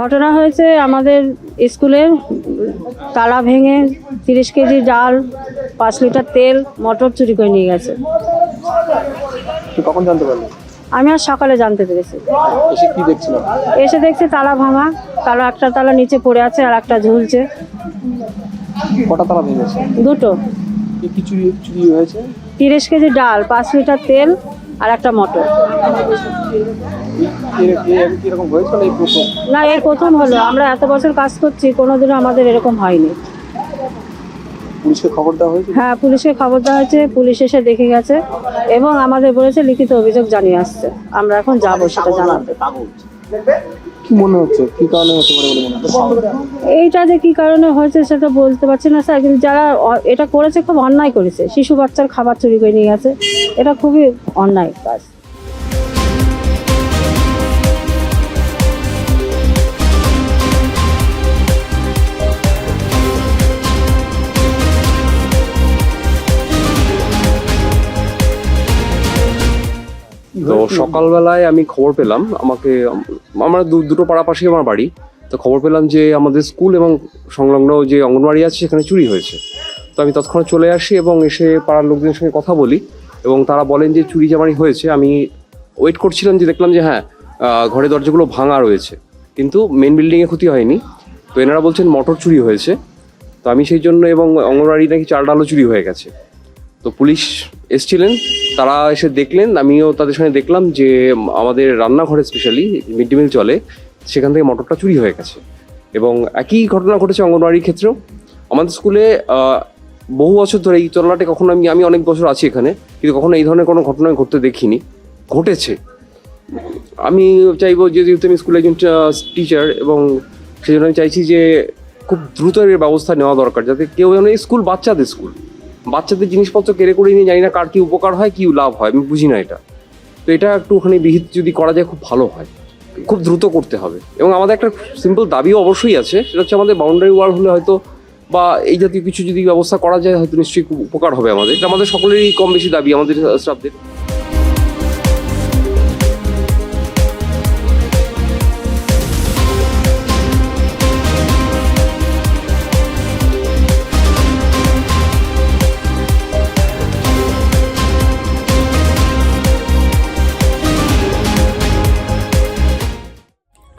ঘটনা হয়েছে আমাদের স্কুলে তালা ভেঙে তিরিশ কেজি ডাল পাঁচ লিটার তেল মটর চুরি করে নিয়ে গেছে। কখন জানতে পারলি আমি আর সকালে জানতে পেরেছি। এসে কি দেখছিলাম এসে দেখছি তালা ভাঙা তালা একটা তালা নিচে পড়ে আছে আর একটা ঝুলছে। কটা তালা ভেঙেছে? দুটো। কি চুরি চুরি হয়েছে? তিরিশ কেজি ডাল পাঁচ লিটার তেল আর একটা মটর না এর প্রথম? না এই প্রথম হলো। আমরা এত বছর কাজ করছি কোনোদিনও আমাদের এরকম হয়নি। পুলিশকে খবর দেওয়া হয়েছে? হ্যাঁ পুলিশকে খবর দেওয়া হয়েছে পুলিশ এসে দেখে গেছে এবং আমাদের বলেছে লিখিত অভিযোগ জানিয়ে আসছে। আমরা এখন যাব সেটা জানাতে মনে হচ্ছে? কি কারণে হতে পারে বলে মনে হচ্ছে? এইটা যে কি কারণে হয়েছে সেটা বলতে পারছি না স্যার, কিন্তু যারা এটা করেছে খুব অন্যায় করেছে। শিশু বাচ্চার খাবার চুরি করে নিয়ে গেছে। এটা খুবই অন্যায় কাজ। তো সকালবেলায় আমি খবর পেলাম আমাকে আমার দু- দুটো পাড়াপাশি আমার বাড়ি। তো খবর পেলাম যে আমাদের স্কুল এবং সংলগ্ন যে অঙ্গনবাড়ি আছে সেখানে চুরি হয়েছে। তো আমি তৎক্ষণাৎ চলে আসি এবং এসে পাড়ার লোকদের সঙ্গে কথা বলি এবং তারা বলেন যে চুরি জামারি হয়েছে। আমি ওয়েট করছিলাম যে দেখলাম যে হ্যাঁ ঘরের দরজাগুলো ভাঙা রয়েছে। কিন্তু মেন বিল্ডিংয়ে ক্ষতি হয়নি। তো এনারা বলছেন মোটর চুরি হয়েছে। তো আমি সেই জন্য এবং অঙ্গনবাড়ি নাকি চাল ডালও চুরি হয়ে গেছে। তো পুলিশ এসছিলেন, তারা এসে দেখলেন, আমিও তাদের সঙ্গে দেখলাম যে আমাদের রান্নাঘরে স্পেশালি মিড ডে মিল চলে, সেখান থেকে মোটরটা চুরি হয়ে গেছে। এবং একই ঘটনা ঘটেছে অঙ্গনবাড়ির ক্ষেত্রেও। আমাদের স্কুলে বহু বছর ধরে এই চলাটে কখনো আমি আমি অনেক বছর আছি এখানে, কিন্তু কখনো এই ধরনের কোনো ঘটনা ঘটতে দেখিনি। ঘটেছে। আমি চাইব যে যেহেতু আমি স্কুলে একজন টিচার এবং সেই জন্য আমি চাইছি যে খুব দ্রুত এর ব্যবস্থা নেওয়া দরকার, যাতে কেউ যেন এই স্কুল বাচ্চাদের স্কুল বাচ্চাদের জিনিসপত্র কেড়ে করে নিয়ে জানি না কার কি উপকার হয়, কি লাভ হয়, আমি বুঝি না এটা। তো এটা একটুখানি বিহিত যদি করা যায়, খুব ভালো হয়। খুব দ্রুত করতে হবে। এবং আমাদের একটা সিম্পল দাবিও অবশ্যই আছে, সেটা হচ্ছে আমাদের বাউন্ডারি ওয়াল হলে হয়তো বা এই জাতীয় কিছু যদি ব্যবস্থা করা যায়, হয়তো নিশ্চয়ই খুব উপকার হবে আমাদের। এটা আমাদের সকলেরই কম বেশি দাবি, আমাদের স্টাফদের